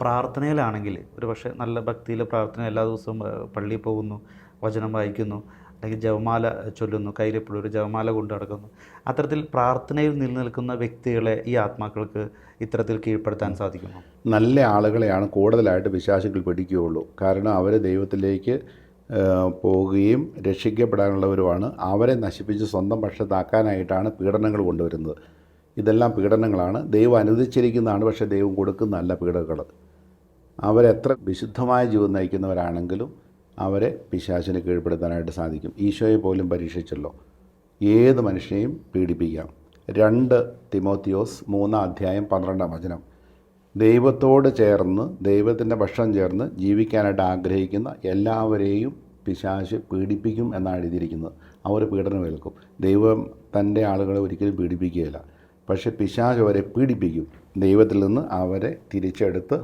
പ്രാർത്ഥനയിലാണെങ്കിൽ ഒരു പക്ഷേ നല്ല ഭക്തിയിൽ പ്രാർത്ഥന എല്ലാ ദിവസവും പള്ളിയിൽ പോകുന്നു വചനം വായിക്കുന്നു അല്ലെങ്കിൽ ജപമാല ചൊല്ലുന്നു കയ്യിലെപ്പോഴും ഒരു ജപമാല കൊണ്ടു നടക്കുന്നു. അത്തരത്തിൽ പ്രാർത്ഥനയിൽ നിലനിൽക്കുന്ന വ്യക്തികളെ ഈ ആത്മാക്കൾക്ക് ഇത്തരത്തിൽ കീഴ്പ്പെടുത്താൻ സാധിക്കുന്നു നല്ല ആളുകളെയാണ് കൂടുതലായിട്ട് വിശ്വാസികൾ പിടിക്കുകയുള്ളൂ. കാരണം അവർ ദൈവത്തിലേക്ക് പോവുകയും രക്ഷിക്കപ്പെടാനുള്ളവരുമാണ്. അവരെ നശിപ്പിച്ച് സ്വന്തം പക്ഷത്താക്കാനായിട്ടാണ് പീഡനങ്ങൾ കൊണ്ടുവരുന്നത്. ഇതെല്ലാം പീഡനങ്ങളാണ്. ദൈവം അനുവദിച്ചിരിക്കുന്നതാണ് പക്ഷേ ദൈവം കൊടുക്കുന്ന നല്ല പീഡകൾ അവരെത്ര വിശുദ്ധമായ ജീവിതം നയിക്കുന്നവരാണെങ്കിലും അവരെ പിശാചിനെ കീഴ്പ്പെടുത്താനായിട്ട് സാധിക്കും. ഈശോയെ പോലും പരീക്ഷിച്ചല്ലോ. ഏത് മനുഷ്യനെയും പീഡിപ്പിക്കാം. രണ്ട് തിമോത്തിയോസ് മൂന്നാം അധ്യായം പന്ത്രണ്ടാം വചനം. ദൈവത്തോട് ചേർന്ന് ദൈവത്തിന്റെ ഭക്ഷണം ചേർന്ന് ജീവിക്കാനായിട്ട് ആഗ്രഹിക്കുന്ന എല്ലാവരെയും പിശാശ് പീഡിപ്പിക്കും എന്നാണ് എഴുതിയിരിക്കുന്നത്. അവർ പീഡനം ഏൽക്കും. ദൈവം തന്റെ ആളുകളെ ഒരിക്കലും പീഡിപ്പിക്കുകയില്ല. പക്ഷേ പിശാച് അവരെ പീഡിപ്പിക്കും. ദൈവത്തിൽ നിന്ന് അവരെ തിരിച്ചെടുത്ത്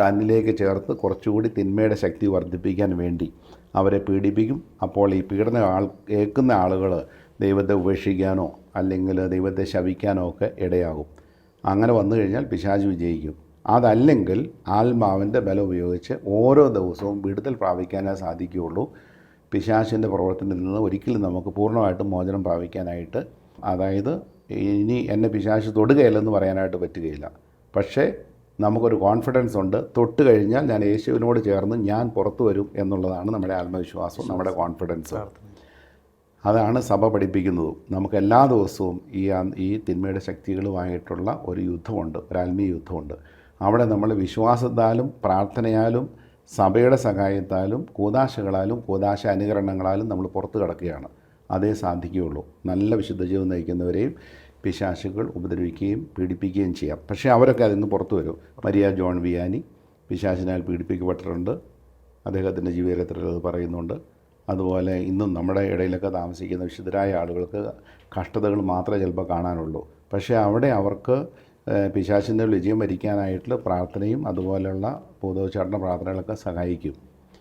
തന്നിലേക്ക് ചേർത്ത് കുറച്ചുകൂടി തിന്മയുടെ ശക്തി വർദ്ധിപ്പിക്കാൻ വേണ്ടി അവരെ പീഡിപ്പിക്കും. അപ്പോൾ ഈ പീഡന ആൾ ഏൽക്കുന്ന ആളുകൾ ദൈവത്തെ ഉപേക്ഷിക്കാനോ അല്ലെങ്കിൽ ദൈവത്തെ ശവിക്കാനോ ഒക്കെ ഇടയാകും. അങ്ങനെ വന്നു കഴിഞ്ഞാൽ പിശാജ് വിജയിക്കും. അതല്ലെങ്കിൽ ആത്മാവിന്റെ ബലം ഉപയോഗിച്ച് ഓരോ ദിവസവും വിടുതൽ പ്രാപിക്കാനേ സാധിക്കുകയുള്ളൂ. പിശാശിന്റെ പ്രവർത്തനത്തിൽ നിന്ന് ഒരിക്കലും നമുക്ക് പൂർണമായിട്ടും മോചനം പ്രാപിക്കാനായിട്ട് അതായത് ഇനി എന്നെ പിശാശ് തൊടുകയില്ലെന്ന് പറയാനായിട്ട് പറ്റുകയില്ല. പക്ഷേ നമുക്കൊരു കോൺഫിഡൻസ് ഉണ്ട്. തൊട്ട് കഴിഞ്ഞാൽ ഞാൻ യേശുവിനോട് ചേർന്ന് ഞാൻ പുറത്തു വരും എന്നുള്ളതാണ് നമ്മുടെ ആത്മവിശ്വാസം നമ്മുടെ കോൺഫിഡൻസ് അതാണ് സഭ പഠിപ്പിക്കുന്നതും. നമുക്ക് എല്ലാ ദിവസവും ഈ ഈ തിന്മയുടെ ശക്തികളുമായിട്ടുള്ള ഒരു യുദ്ധമുണ്ട് ഒരു ആത്മീയ യുദ്ധമുണ്ട്. അവിടെ നമ്മൾ വിശ്വാസത്താലും പ്രാർത്ഥനയാലും സഭയുടെ സഹായത്താലും കൂതാശകളാലും കൂതാശ അനുകരണങ്ങളാലും നമ്മൾ പുറത്തു കിടക്കുകയാണ്. അതേ സാധിക്കുകയുള്ളൂ. നല്ല വിശുദ്ധ ജീവിതം നയിക്കുന്നവരെയും പിശാശുകൾ ഉപദ്രവിക്കുകയും പീഡിപ്പിക്കുകയും ചെയ്യാം. പക്ഷേ അവരൊക്കെ അതിൽ നിന്ന് പുറത്തു വരും. മരിയ ജോൺ വിയാനി പിശാശിനാൽ പീഡിപ്പിക്കപ്പെട്ടിട്ടുണ്ട്. അദ്ദേഹത്തിന്റെ ജീവിതത്തിൽ അത് പറയുന്നുണ്ട്. അതുപോലെ ഇന്നും നമ്മുടെ ഇടയിലൊക്കെ താമസിക്കുന്ന വിശുദ്ധരായ ആളുകൾക്ക് കഷ്ടതകൾ മാത്രമേ ചിലപ്പോൾ കാണാനുള്ളൂ. പക്ഷേ അവിടെ അവർക്ക് പിശാശിന്റെ വിജയം വരിക്കാനായിട്ടുള്ള പ്രാർത്ഥനയും അതുപോലെയുള്ള പൂതോച്ചാടന പ്രാർത്ഥനകളൊക്കെ സഹായിക്കും.